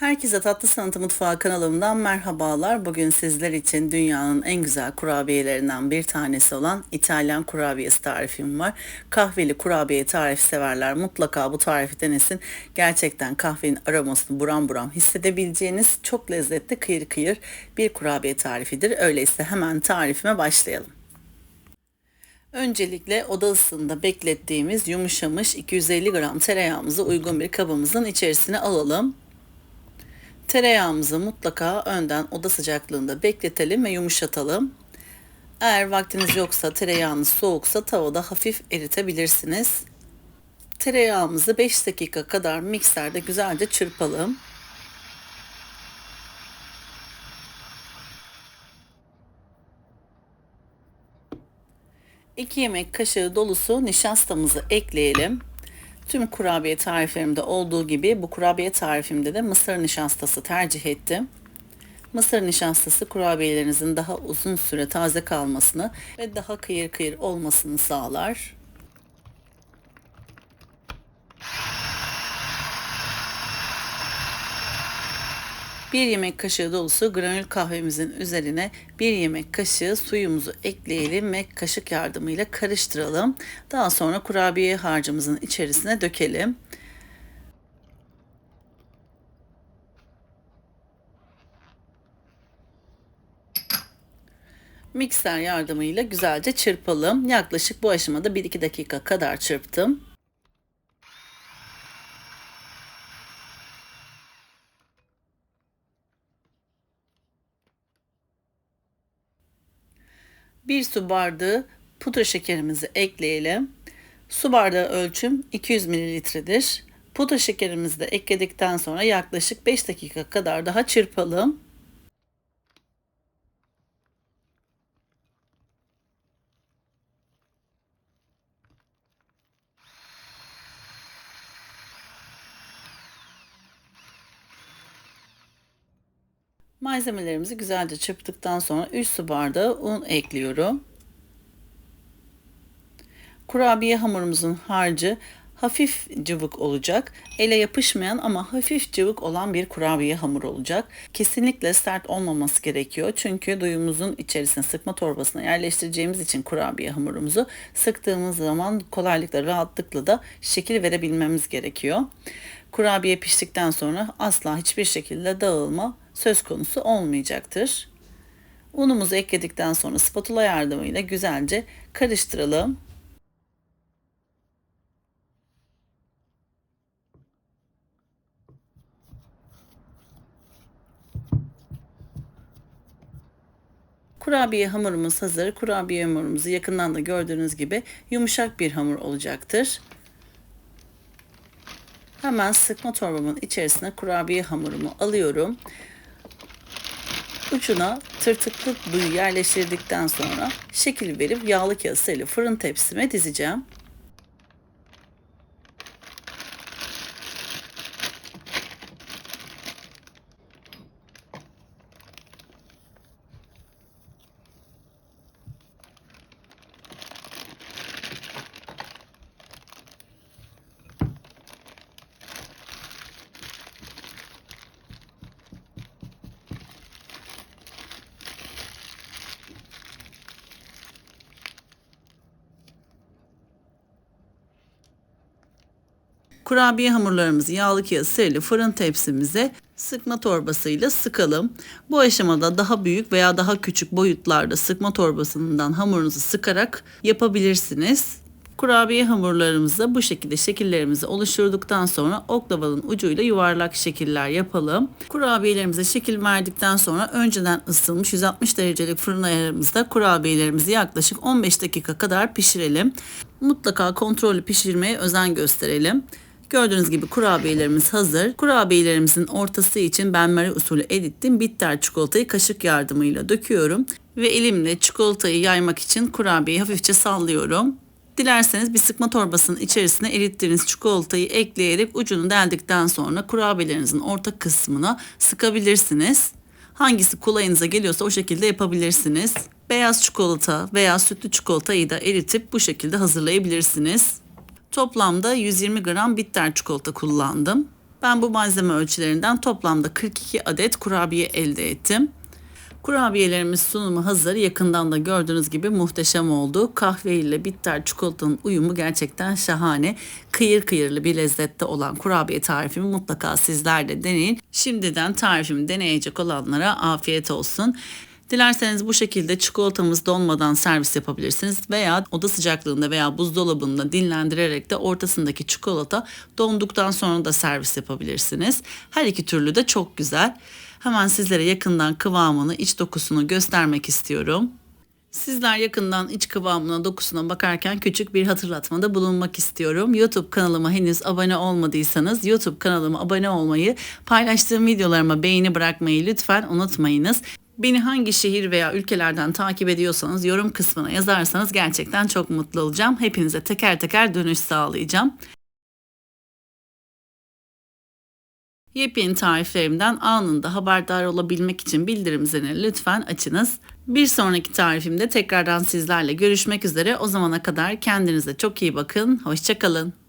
Herkese Tatlı Sanatı Mutfağı kanalımdan merhabalar. Bugün sizler için dünyanın en güzel kurabiyelerinden bir tanesi olan İtalyan kurabiyesi tarifim var. Kahveli kurabiye tarifi severler mutlaka bu tarifi denesin. Gerçekten kahvenin aromasını buram buram hissedebileceğiniz çok lezzetli kıyır kıyır bir kurabiye tarifidir. Öyleyse hemen tarifime başlayalım. Öncelikle oda ısısında beklettiğimiz yumuşamış 250 gram tereyağımızı uygun bir kabımızın içerisine alalım. Tereyağımızı mutlaka önden oda sıcaklığında bekletelim ve yumuşatalım. Eğer vaktiniz yoksa tereyağınız soğuksa tavada hafif eritebilirsiniz. Tereyağımızı 5 dakika kadar mikserde güzelce çırpalım. İki yemek kaşığı dolusu nişastamızı ekleyelim. Tüm kurabiye tariflerimde olduğu gibi bu kurabiye tarifimde de mısır nişastası tercih ettim. Mısır nişastası kurabiyelerinizin daha uzun süre taze kalmasını ve daha kıyır kıyır olmasını sağlar. 1 yemek kaşığı dolusu granül kahvemizin üzerine 1 yemek kaşığı suyumuzu ekleyelim ve kaşık yardımıyla karıştıralım. Daha sonra kurabiye harcımızın içerisine dökelim. Mikser yardımıyla güzelce çırpalım. Yaklaşık bu aşamada 1-2 dakika kadar çırptım. Bir su bardağı pudra şekerimizi ekleyelim. Su bardağı ölçüm 200 mililitredir. Pudra şekerimizi de ekledikten sonra yaklaşık 5 dakika kadar daha çırpalım. Malzemelerimizi güzelce çırptıktan sonra 3 su bardağı un ekliyorum. Kurabiye hamurumuzun harcı hafif cıvık olacak. Ele yapışmayan ama hafif cıvık olan bir kurabiye hamur olacak. Kesinlikle sert olmaması gerekiyor. Çünkü duyumuzun içerisine sıkma torbasına yerleştireceğimiz için kurabiye hamurumuzu sıktığımız zaman kolaylıkla rahatlıkla da şekil verebilmemiz gerekiyor. Kurabiye piştikten sonra asla hiçbir şekilde dağılma söz konusu olmayacaktır. Unumuzu ekledikten sonra spatula yardımıyla güzelce karıştıralım. Kurabiye hamurumuz hazır. Kurabiye hamurumuzu yakından da gördüğünüz gibi yumuşak bir hamur olacaktır. Hemen sıkma torbamın içerisine kurabiye hamurumu alıyorum. Ucuna tırtıklı duyu yerleştirdikten sonra şekil verip yağlı kasayla fırın tepsime dizeceğim. Kurabiye hamurlarımızı yağlı kağıt serili fırın tepsimize sıkma torbasıyla sıkalım. Bu aşamada daha büyük veya daha küçük boyutlarda sıkma torbasından hamurunuzu sıkarak yapabilirsiniz. Kurabiye hamurlarımızı bu şekilde şekillerimizi oluşturduktan sonra oklavanın ucuyla yuvarlak şekiller yapalım. Kurabiyelerimize şekil verdikten sonra önceden ısıtılmış 160 derecelik fırın ayarımızda kurabiyelerimizi yaklaşık 15 dakika kadar pişirelim. Mutlaka kontrollü pişirmeye özen gösterelim. Gördüğünüz gibi kurabiyelerimiz hazır. Kurabiyelerimizin ortası için ben Marie usulü erittim. Bitter çikolatayı kaşık yardımıyla döküyorum. Ve elimle çikolatayı yaymak için kurabiyeyi hafifçe sallıyorum. Dilerseniz bir sıkma torbasının içerisine erittiğiniz çikolatayı ekleyerek ucunu deldikten sonra kurabiyelerinizin orta kısmına sıkabilirsiniz. Hangisi kolayınıza geliyorsa o şekilde yapabilirsiniz. Beyaz çikolata veya sütlü çikolatayı da eritip bu şekilde hazırlayabilirsiniz. Toplamda 120 gram bitter çikolata kullandım. Ben bu malzeme ölçülerinden toplamda 42 adet kurabiye elde ettim. Kurabiyelerimiz sunumu hazır. Yakından da gördüğünüz gibi muhteşem oldu. Kahve ile bitter çikolatanın uyumu gerçekten şahane. Kıyır kıyırlı bir lezzette olan kurabiye tarifimi mutlaka sizler de deneyin. Şimdiden tarifimi deneyecek olanlara afiyet olsun. Dilerseniz bu şekilde çikolatamız donmadan servis yapabilirsiniz veya oda sıcaklığında veya buzdolabında dinlendirerek de ortasındaki çikolata donduktan sonra da servis yapabilirsiniz. Her iki türlü de çok güzel. Hemen sizlere yakından kıvamını, iç dokusunu göstermek istiyorum. Sizler yakından iç kıvamına, dokusuna bakarken küçük bir hatırlatmada bulunmak istiyorum. YouTube kanalıma henüz abone olmadıysanız YouTube kanalıma abone olmayı, paylaştığım videolarıma beğeni bırakmayı lütfen unutmayınız. Beni hangi şehir veya ülkelerden takip ediyorsanız yorum kısmına yazarsanız gerçekten çok mutlu olacağım. Hepinize teker teker dönüş sağlayacağım. Yepyeni tariflerimden anında haberdar olabilmek için bildirim zilini lütfen açınız. Bir sonraki tarifimde tekrardan sizlerle görüşmek üzere. O zamana kadar kendinize çok iyi bakın. Hoşçakalın.